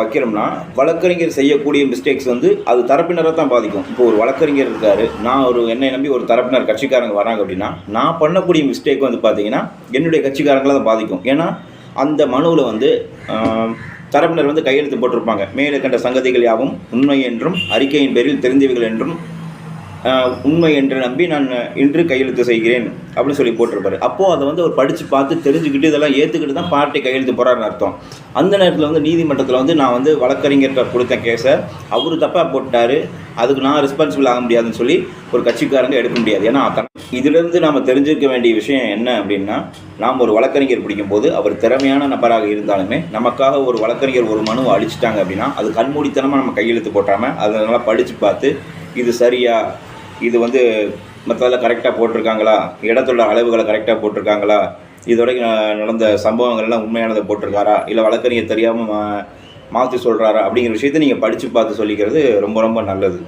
வைக்கிறோம்னா வழக்கறிஞர் செய்யக்கூடிய மிஸ்டேக்ஸ் வந்து அது தரப்பினரை தான் பாதிக்கும். இப்போ ஒரு வழக்கறிஞர் இருக்காரு நான் ஒரு என்னை நம்பி ஒரு தரப்பினர் கட்சிக்காரங்க வராங்க அப்படின்னா நான் பண்ணக்கூடிய மிஸ்டேக் வந்து பார்த்தீங்கன்னா என்னுடைய கட்சிக்காரங்களை தான் பாதிக்கும். ஏன்னா அந்த மனுவில் வந்து தரப்பினர் வந்து கையெழுத்து போட்டிருப்பாங்க. மேலே கண்ட சங்கதிகள் யாவும் உண்மை என்றும் அறிக்கையின் பேரில் தெரிந்தவைகள் என்றும் உண்மை என்று நம்பி நான் இன்று கையெழுத்து செய்கிறேன் அப்படின்னு சொல்லி போட்டிருப்பாரு. அப்போது அதை வந்து அவர் படித்து பார்த்து தெரிஞ்சுக்கிட்டு இதெல்லாம் ஏற்றுக்கிட்டு தான் பார்ட்டி கையெழுத்து போகிறாருன்னு அர்த்தம். அந்த நேரத்தில் வந்து நீதிமன்றத்தில் வந்து நான் வந்து வழக்கறிஞர்கிட்ட கொடுத்த கேஸை அவர் தப்பாக போட்டார். அதுக்கு நான் ரெஸ்பான்சிபிள் ஆக முடியாதுன்னு சொல்லி ஒரு கட்சிக்காரங்க எடுக்க முடியாது. ஏன்னா இதிலிருந்து நாம் தெரிஞ்சுக்க வேண்டிய விஷயம் என்ன அப்படின்னா நாம் ஒரு வழக்கறிஞர் பிடிக்கும்போது அவர் திறமையான நபராக இருந்தாலுமே நமக்காக ஒரு வழக்கறிஞர் ஒரு மனுவை அழிச்சிட்டாங்க அப்படின்னா அது கண்மூடித்தனமாக நம்ம கையெழுத்து போட்டாமல் அதனால் படித்து பார்த்து இது சரியா இது வந்து மற்றதில் கரெக்டாக போட்டிருக்காங்களா? இடத்தோட அளவுகளை கரெக்டாக போட்டிருக்காங்களா? இதுவரைக்கும் வரைக்கும் நடந்த சம்பவங்கள்லாம் உண்மையானதை போட்டிருக்காரா? இல்லை வழக்கறிஞர் தெரியாமல் மாற்றி சொல்கிறாரா அப்படிங்கிற விஷயத்தை நீங்கள் படித்து பார்த்து சொல்லிக்கிறது ரொம்ப ரொம்ப நல்லது.